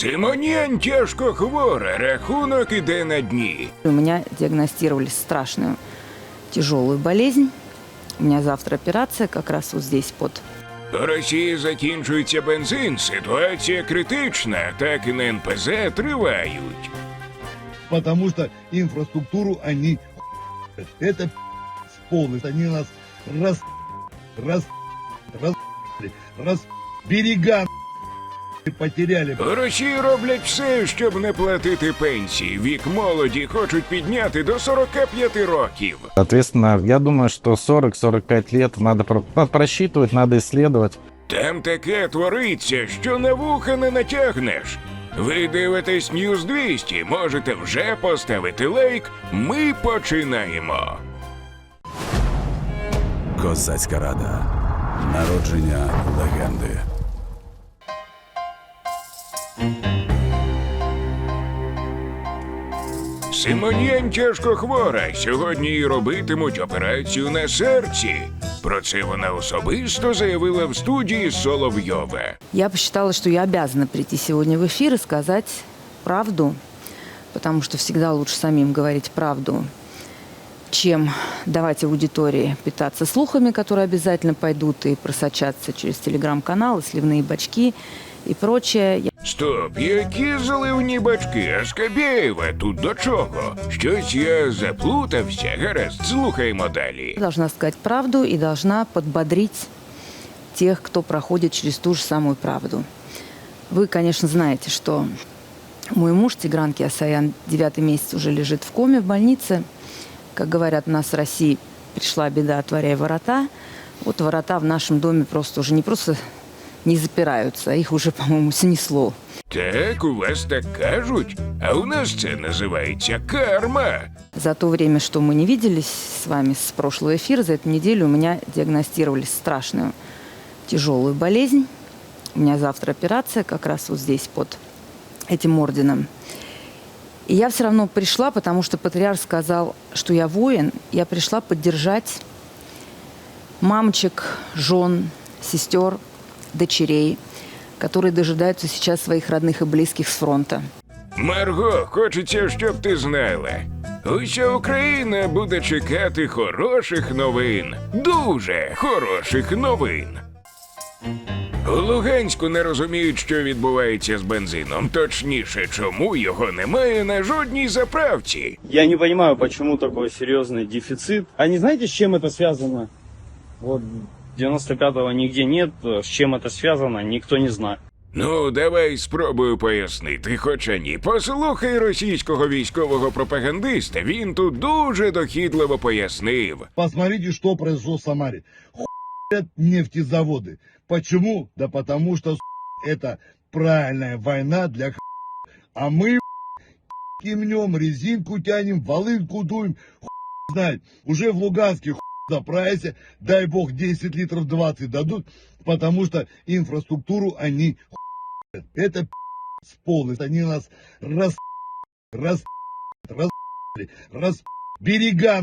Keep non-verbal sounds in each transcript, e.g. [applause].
Симоніан тяжко хвора, рахунок іде на дні. У меня диагностировали страшную тяжелую болезнь. У меня завтра операция как раз вот здесь под У Росії закінчується бензин, ситуація критична, атаки на НПЗ тривають. потому что инфраструктуру они это полностью они нас раз раз раз раз берега потеряли У Росії роблять все, щоб не платити пенсії. Вік молоді хочуть підняти до 45 років. Соответственно, я думаю, что 40-45 лет надо про- просчитывать, надо исследовать. Там таке твориться, що на вуха не натягнеш. Ви дивитесь Ньюз 200, можете вже поставити лайк. Ми починаємо. Козацька рада. Народження легенди. Симоніан тяжко хвора. Сьогодні їй робитимуть операцію на серці. Про це вона особисто заявила в студії Соловйова. Я посчитала, что я обязана прийти сегодня в эфир и сказать правду, потому что всегда лучше самим говорить правду, чем давать аудитории питаться слухами, которые обязательно пойдут и просочатся через телеграм-каналы, сливные бачки и прочее. Я Стоп, які заливні бачки, а Скабєєва тут до чого? Щось я заплутався. Гаразд, слухаємо далі. должна сказать правду и должна подбодрить тех, кто проходит через ту же самую правду. Вы, конечно, знаете, что мой муж Тигран Киасаян девятый месяц уже лежит в коме в больнице. Как говорят у нас в России, пришла беда, отворяй ворота. Вот ворота в нашем доме просто уже не просто не запираются, их уже, по-моему, снесло. Так, у вас так кажуть, а у нас це називається карма. За то время, что мы не виделись с вами с прошлого эфира, за эту неделю у меня диагностировали страшную тяжелую болезнь. У меня завтра операция как раз вот здесь под этим орденом. И я все равно пришла, потому что патриарх сказал, что я воин. Я пришла поддержать мамочек, жен, сестер, дочерей, которые дожидаются сейчас своих родных и близких с фронта. Марго, хочеться, щоб ти знала. Уся Україна буде чекати хороших новин. Дуже хороших новин. У Луганську не розуміють, що відбувається з бензином. Точніше, чому його немає на жодній заправці. Я не понимаю, почему такой серьезный дефицит. А не знаете, с чем это связано? Вот 95-го нигде нет, с чем это связано, никто не знает. Ну, давай спробую пояснити, хоча ні. Послухай російського військового пропагандиста. Він тут дуже дохідливо пояснив. посмотрите что произошло в Самаре хуят нефтезаводы почему да потому что с***, это правильная война для х**, а мы кимнем резинку тянем волынку дуем хуй знает уже в Луганске хуй заправься дай бог 10 литров 20 дадут потому что инфраструктуру они хуят. это с полностью они нас раз раз раз раз берега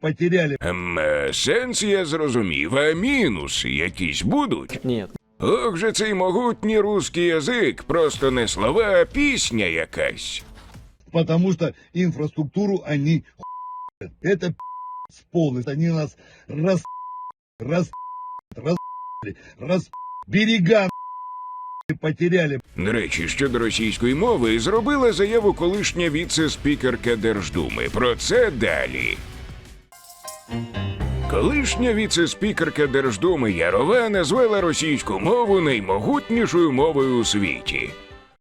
потеряли Ем, е, сенс я зрозумів, а мінуси якісь будуть. Нет. Ох же цей могутній русський язик, просто не слова, а пісня якась. потому что инфраструктуру они хуят. это с полностью они нас раз раз раз раз берега потеряли До речі, щодо російської мови, зробила заяву колишня віце-спікерка Держдуми. Про це далі. Колишня віце-спікерка Держдуми Ярова назвала російську мову наймогутнішою мовою у світі.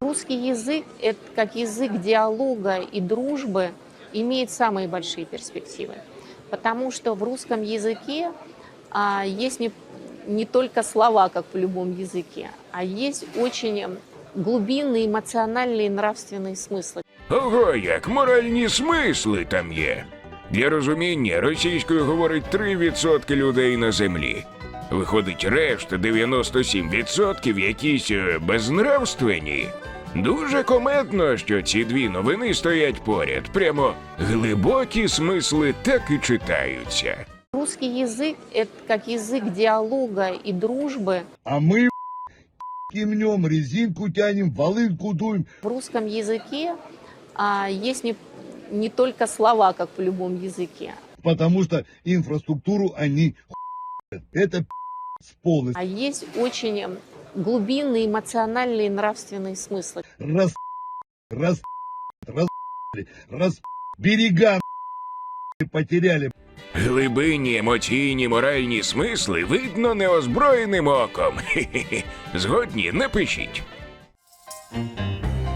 Русский язык, это как язык диалога и дружбы, имеет самые большие перспективы. Потому что в русском языке а, есть не, не только слова, как в любом языке, а есть очень глубинные эмоциональные и нравственные смыслы. Ого, як моральні смисли там є. Для розуміння російською говорить 3% людей на землі. Виходить, решта 97% якісь е, безнравственні. Дуже кометно, що ці дві новини стоять поряд. Прямо глибокі смисли так і читаються. Русский язык, это как язык диалога и дружбы, а мы [laughs] мнем, резинку тянем, волынку дуем. В русском языке а, есть не, не только слова, как в любом языке, Потому что инфраструктуру они [laughs] это [laughs] с полностью. а есть очень глубинные эмоциональные и нравственные смыслы. Раз, раз, раз, раз, берега потеряли. Глибинні емоційні моральні смисли видно неозброєним оком. Хе-хе-хе. [laughs] Згодні, напишіть.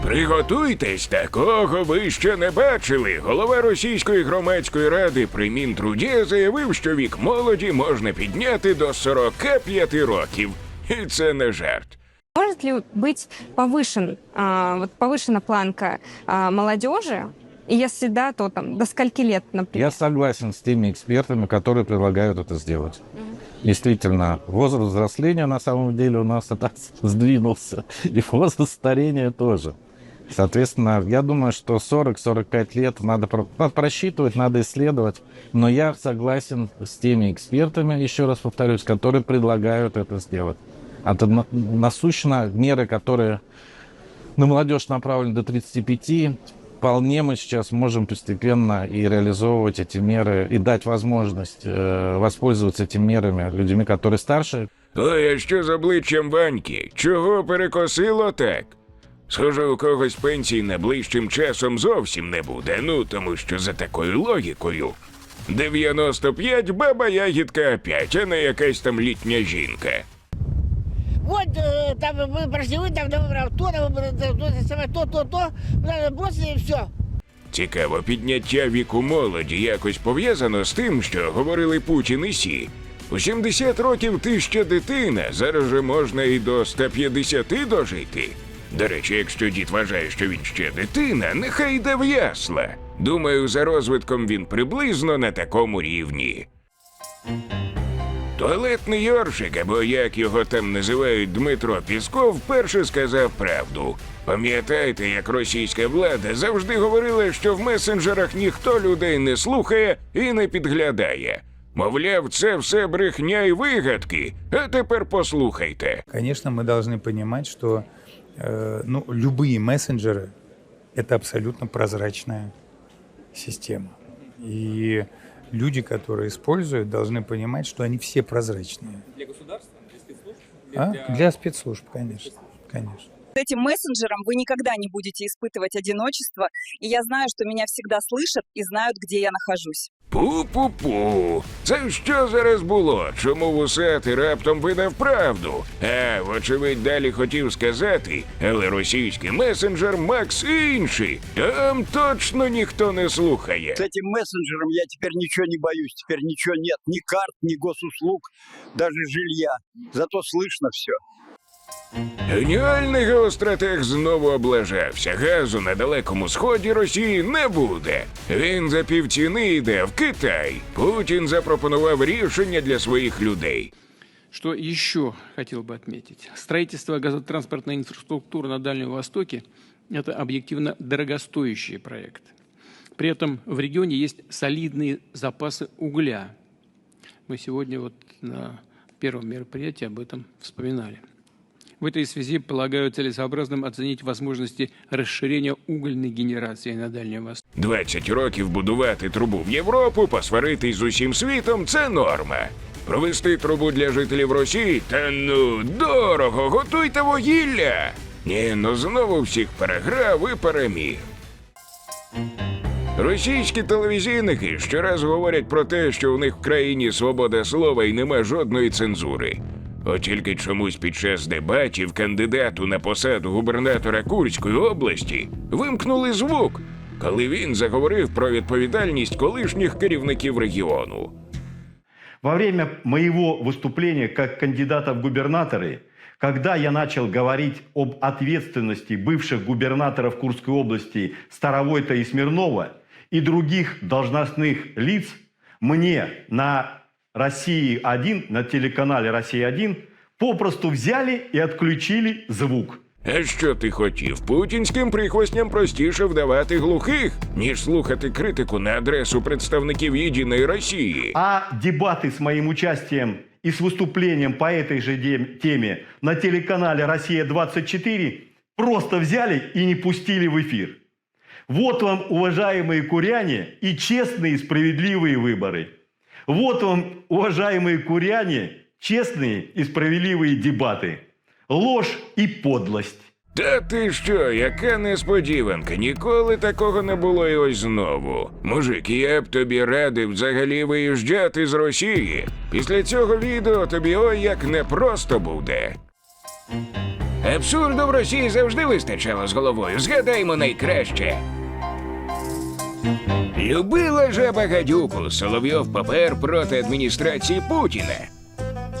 Приготуйтесь, такого ви ще не бачили. Голова російської громадської ради при Мінтруді заявив, що вік молоді можна підняти до 45 років. І це не жарт. Может ли быть повышен, а, вот повышена планка а, молодежи? И если да, то там до скольки лет, например? Я согласен с теми экспертами, которые предлагают это сделать. Действительно, возраст взросления на самом деле у нас так сдвинулся, и возраст старения тоже. Соответственно, я думаю, что 40-45 лет надо про- надо просчитывать, надо исследовать. Но я согласен с теми экспертами, еще раз повторюсь, которые предлагают это сделать. Это на- насущно меры, которые на молодежь направлены до 35, вполне мы сейчас можем постепенно и реализовывать эти меры, и дать возможность э, воспользоваться этими мерами людьми, которые старше, Ой, а що з обличчям Ваньки? Чого перекосило так? Схоже, у когось пенсій найближчим часом зовсім не буде, ну тому що за такою логікою. 95 баба ягідка 5, а не якась там літня жінка. Вот э, там вы прошли, вы там, там то, там, то, то, самое, то, то, то, надо бросили и все. Цікаво, підняття віку молоді якось пов'язано з тим, що говорили Путін і Сі. У 70 років ти ще дитина, зараз же можна і до 150 дожити. До речі, якщо дід вважає, що він ще дитина, нехай йде в ясла. Думаю, за розвитком він приблизно на такому рівні. Туалетний Йоршик, або як його там називають Дмитро Пісков, вперше сказав правду. Пам'ятаєте, як російська влада завжди говорила, що в месенджерах ніхто людей не слухає і не підглядає. Мовляв, це все брехня і вигадки. А тепер послухайте. Конечно, мы должны понимать, что э, ну, любые мессенджеры – это абсолютно прозрачная система. И люди, которые используют, должны понимать, что они все прозрачные. Для государства? Для спецслужб? А? Для спецслужб, конечно. конечно. этим мессенджером вы никогда не будете испытывать одиночество, и я знаю, что меня всегда слышат и знают, где я нахожусь. Пу-пу-пу. Це що зараз було? Чому вусатий раптом видав правду? А, вочевидь, далі хотів сказати, але російський месенджер Макс інший. Там точно ніхто не слухає. С этим мессенджером я теперь ничего не боюсь. Теперь ничего нет. Ни карт, ни госуслуг, даже жилья. Зато слышно все. Геніальний геостратег знову облажався. Газу на далекому сході Росії не буде. Він за півціни йде в Китай. Путін запропонував рішення для своїх людей. Что еще хотел бы отметить? Строительство газотранспортной инфраструктуры на Дальнем Востоке – это объективно дорогостоящий проект. При этом в регионе есть солидные запасы угля. Мы сегодня вот на первом мероприятии об этом вспоминали. В этой связи полагаю целесообразным оценить возможности расширения угольной генерации на Дальнем Востоке. 20 років будувати трубу в Європу, посваритись з усім світом це норма. Провести трубу для жителів Росії та ну дорого, готуйте вугілля. Ні, ну знову всіх переграв і переміг. Російські телевізійники щораз говорять про те, що у них в країні свобода слова і нема жодної цензури. От тільки чомусь під час дебатів кандидату на посаду губернатора Курської області вимкнули звук, коли він заговорив про відповідальність колишніх керівників регіону. Во время моего выступления как кандидата в губернаторы, когда я начал говорить об ответственности бывших губернаторов Курской области Старовойта и Смирнова и других должностных лиц, мне на России-1, на телеканале «Россия-1» попросту взяли и отключили звук. А що ти хотів? Путінським прихвостням простіше вдавати глухих, ніж слухати критику на адресу представників єдиної Росії. А дебаты с моим участием и с выступлением по этой же дем- теме на телеканале «Россия-24» просто взяли и не пустили в эфир. Вот вам, уважаемые куряне, и честные и справедливые выборы. Вот вам, уважаемые куряне, честные и справедливые дебаты. Ложь и подлость. Та ти що, яка несподіванка, ніколи такого не було і ось знову. Мужик, я б тобі радив взагалі виїжджати з Росії. Після цього відео тобі ой як непросто буде. Абсурду в Росії завжди вистачало з головою. Згадаймо найкраще. Любила жаба гадюку Соловйов папер проти адміністрації Путіна.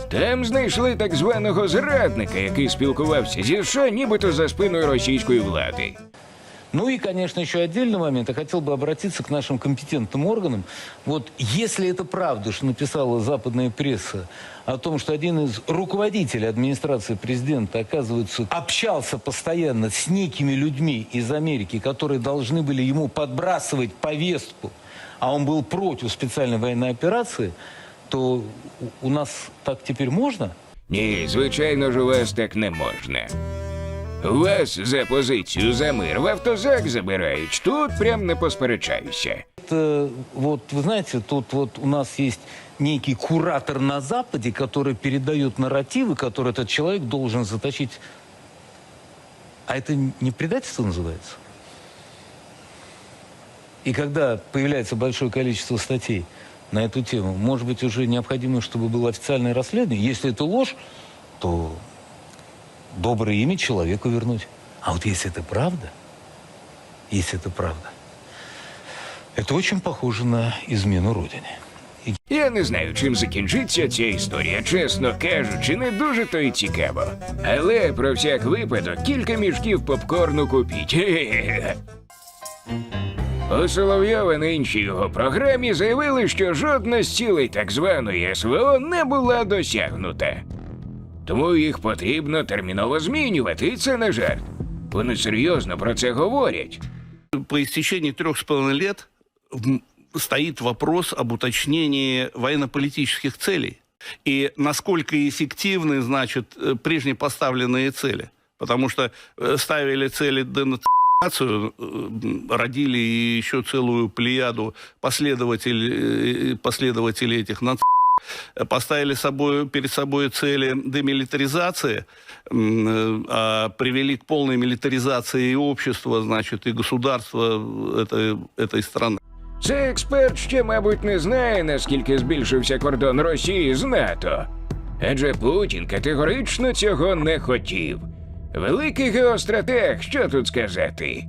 Там знайшли так званого зрадника, який спілкувався зі США нібито за спиною російської влади. Ну и, конечно, еще отдельный момент. Я хотел бы обратиться к нашим компетентным органам. Вот если это правда, что написала западная пресса о том, что один из руководителей администрации президента, оказывается, общался постоянно с некими людьми из Америки, которые должны были ему подбрасывать повестку, а он был против специальной военной операции, то у- нас так теперь можно? Ні, звичайно ж, вас так не можна. Вас за позицію за мир в автозак забирають. Тут прям не посперечаюся. Это, вот, вы знаете, тут вот у нас есть некий куратор на Западе, который передает нарративы, которые этот человек должен заточить. А это не предательство называется? И когда появляется большое количество статей на эту тему, может быть, уже необходимо, чтобы было официальное расследование. Если это ложь, то доброе имя человеку вернуть. А вот если это правда, если это правда, это очень похоже на измену Родине. Я не знаю, чим закінчиться ця історія, чесно кажучи, не дуже то й цікаво. Але про всяк випадок кілька мішків попкорну купіть. Хе-хе-хе. [laughs] У Соловйова на іншій його програмі заявили, що жодна з цілей так званої СВО не була досягнута. Тому їх потрібно терміново змінювати, і це не жарт. Вони серйозно про це говорять. по истечении трех с половиной лет м, стоит вопрос об уточнении военно-политических целей и насколько эффективны, значит, э, прежние поставленные цели. Потому что э, ставили цели денацификацию, э, м, родили еще целую плеяду последователей, э, последователей этих наций поставили собой, перед собой цели демилитаризации, м, э, а привели к полной милитаризации и общества, значит, и государства этой, этой страны. Це експерт ще, мабуть, не знає, наскільки збільшився кордон Росії з НАТО. Адже Путін категорично цього не хотів. Великий геостратег, що тут сказати?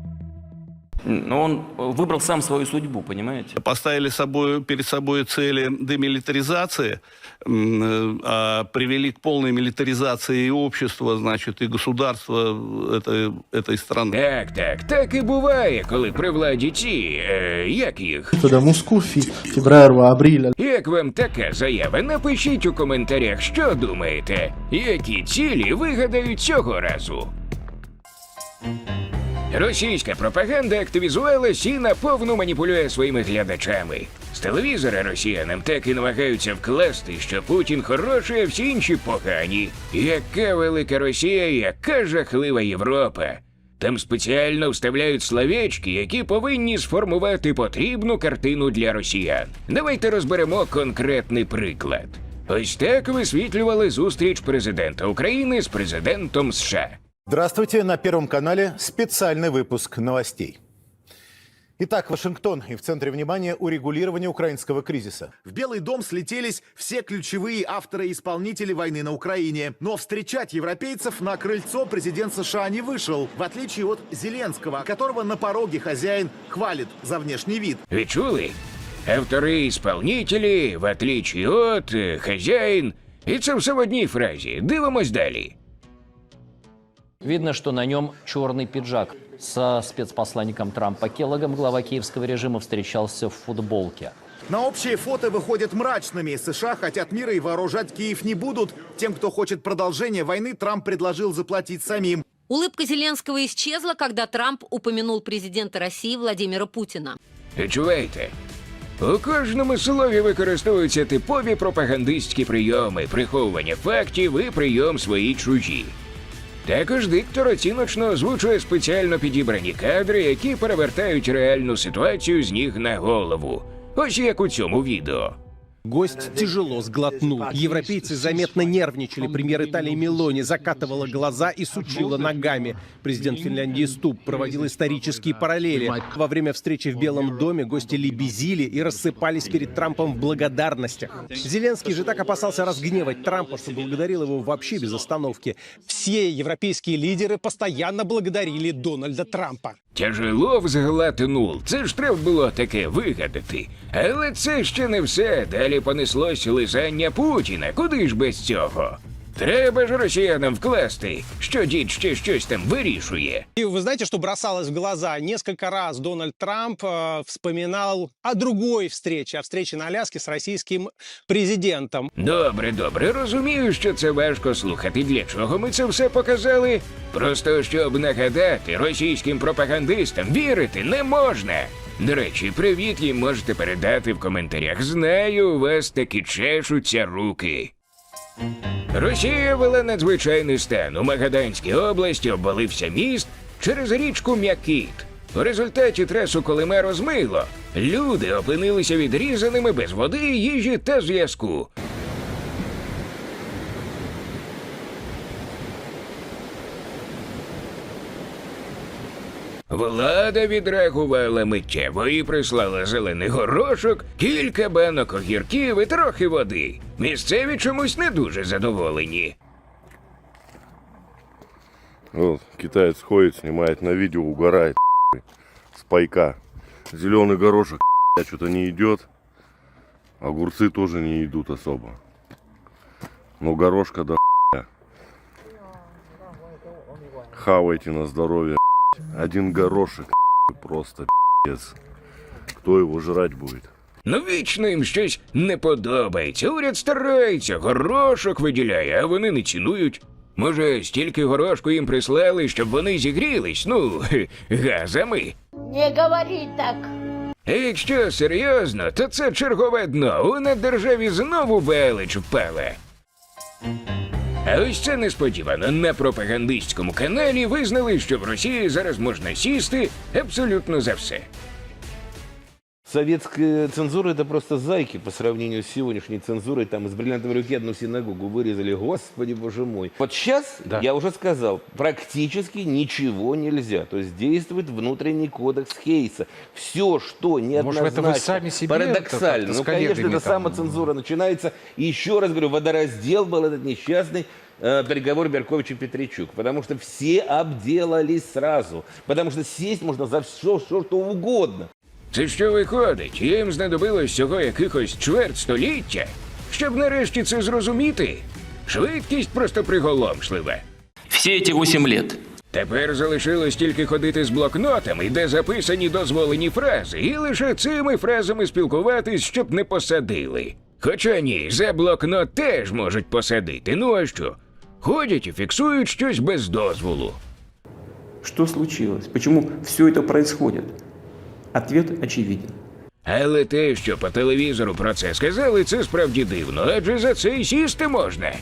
Но он выбрал сам свою судьбу, понимаете? Поставили собой, перед собой цели демилитаризации, м, э, а привели к полной милитаризации и общества, значит, и государства этой, этой страны. Так, так, так і буває, коли при владі ці. Е, як їх? da Muscufi, febbraio, aprile. Як вам така заява? Напишіть у коментарях, що думаєте, які цілі вигадають цього разу. Російська пропаганда активізувалась і наповну маніпулює своїми глядачами. З телевізора росіянам так і намагаються вкласти, що Путін хороший, а всі інші погані. Яка велика Росія, яка жахлива Європа. Там спеціально вставляють словечки, які повинні сформувати потрібну картину для росіян. Давайте розберемо конкретний приклад. Ось так висвітлювали зустріч президента України з президентом США. Здравствуйте, на Первом канале специальный выпуск новостей. Итак, Вашингтон и в центре внимания урегулирование украинского кризиса. В Белый дом слетелись все ключевые авторы и исполнители войны на Украине. Но встречать европейцев на крыльцо президент США не вышел, в отличие от Зеленского, которого на пороге хозяин хвалит за внешний вид. Відчули? Автори ісполнителі, в отличие от, е, хазяїн. І це все в одній фразі. Дивимось далі. Видно, что на нем черный пиджак. Со спецпосланником Трампа Келлогом глава киевского режима встречался в футболке. На общее фото выходят мрачными. США хотят мира и вооружать Киев не будут. Тем, кто хочет продолжения войны, Трамп предложил заплатить самим. Улыбка Зеленского исчезла, когда Трамп упомянул президента России Владимира Путина. Відчуваєте? У кожному слові використовуються типові пропагандистські прийоми, приховування фактів і прийом свої чужі. Також диктор оціночно озвучує спеціально підібрані кадри, які перевертають реальну ситуацію з ніг на голову. Ось як у цьому відео. Гость тяжело сглотнул. Европейцы заметно нервничали. Премьер Италии Мелони закатывала глаза и сучила ногами. Президент Финляндии Ступ проводил исторические параллели. Во время встречи в Белом доме гости лебезили и рассыпались перед Трампом в благодарностях. Зеленский же так опасался разгневать Трампа, что благодарил его вообще без остановки. Все европейские лидеры постоянно благодарили Дональда Трампа. Тяжело взглатнув. Це ж треба було таке вигадати. Але це ще не все. Далі понеслось лизання Путіна. Куди ж без цього? Треба ж росіянам вкласти, що дід ще щось там вирішує. И вы знаете, что бросалось в глаза? Несколько раз Дональд Трамп э, вспоминал о другой встрече, о встрече на Аляске с российским президентом. Добре, добре, розумію, що це важко слухати. Для чого ми це все показали? Просто щоб нагадати, російським пропагандистам вірити не можна. До речі, привіт їм можете передати в коментарях. Знаю, у вас таки чешуться руки. Росія вела надзвичайний стан. У Магаданській області обвалився міст через річку М'якіт. У результаті трасу Колиме розмило. Люди опинилися відрізаними без води, їжі та зв'язку. Влада відреагувала миттєво і прислала зелений горошок, кілька банок огірків і трохи води. Місцеві чомусь не дуже задоволені. Вот, китаец ходит, снимает на видео, угорает с пайка. Зеленый горошек что-то не идет. Огурцы тоже не идут особо. Но горошка да Хавайте на здоровье. Один горошек [laughs] просто пиздец. Кто его жрать будет? Ну вічно їм щось не подобається. Уряд старається, горошок виділяє, а вони не цінують. Може, стільки горошку їм прислали, щоб вони зігрілись, ну, [laughs] газами. Не говори так. А якщо серйозно, то це чергове дно. У наддержаві знову велич впала. А ось це несподівано. На пропагандистському каналі визнали, що в Росії зараз можна сісти абсолютно за все. Советская цензура это просто зайки по сравнению с сегодняшней цензурой. Там из бриллиантовой руки одну синагогу вырезали. Господи, боже мой. Вот сейчас, я уже сказал, практически ничего нельзя. То есть действует внутренний кодекс Хейса. Все, что неоднозначно, Может, это вы сами себе парадоксально. с Ну, конечно, это там- самоцензура начинается. И еще раз говорю, водораздел был этот несчастный э, переговор Беркович и Петричук. Потому что все обделались сразу. Потому что сесть можно за все, все что угодно. Це що виходить? Їм знадобилось всього якихось чверть століття, щоб нарешті це зрозуміти. Швидкість просто приголомшлива. Все эти 8 лет Тепер залишилось тільки ходити з блокнотами, де записані дозволені фрази, і лише цими фразами спілкуватись, щоб не посадили. Хоча ні, за блокнот теж можуть посадити. Ну а що? Ходять і фіксують щось без дозволу. Что случилось? Почему все это происходит? Ответ очевиден. Але те, що по телевізору про це сказали, це справді дивно, адже за це й сісти можна.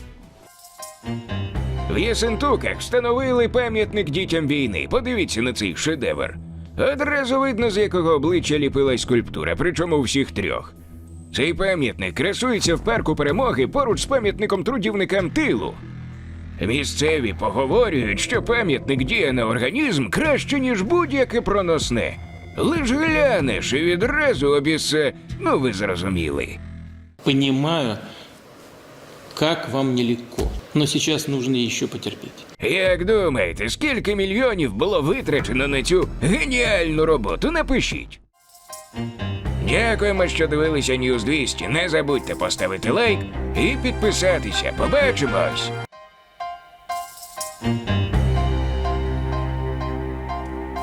В Єсентуках встановили пам'ятник дітям війни. Подивіться на цей шедевр. Одразу видно, з якого обличчя ліпилась скульптура, причому всіх трьох. Цей пам'ятник красується в парку перемоги поруч з пам'ятником трудівникам тилу. Місцеві поговорюють, що пам'ятник діє на організм краще, ніж будь-яке проносне. Лиш глянеш і відразу обісе, ну ви зрозуміли. Понимаю, как вам нелегко. Но сейчас нужно еще потерпеть. Як думаєте, скільки мільйонів було витрачено на цю геніальну роботу? Напишіть. Дякуємо, що дивилися News 200. Не забудьте поставити лайк і підписатися. Побачимось!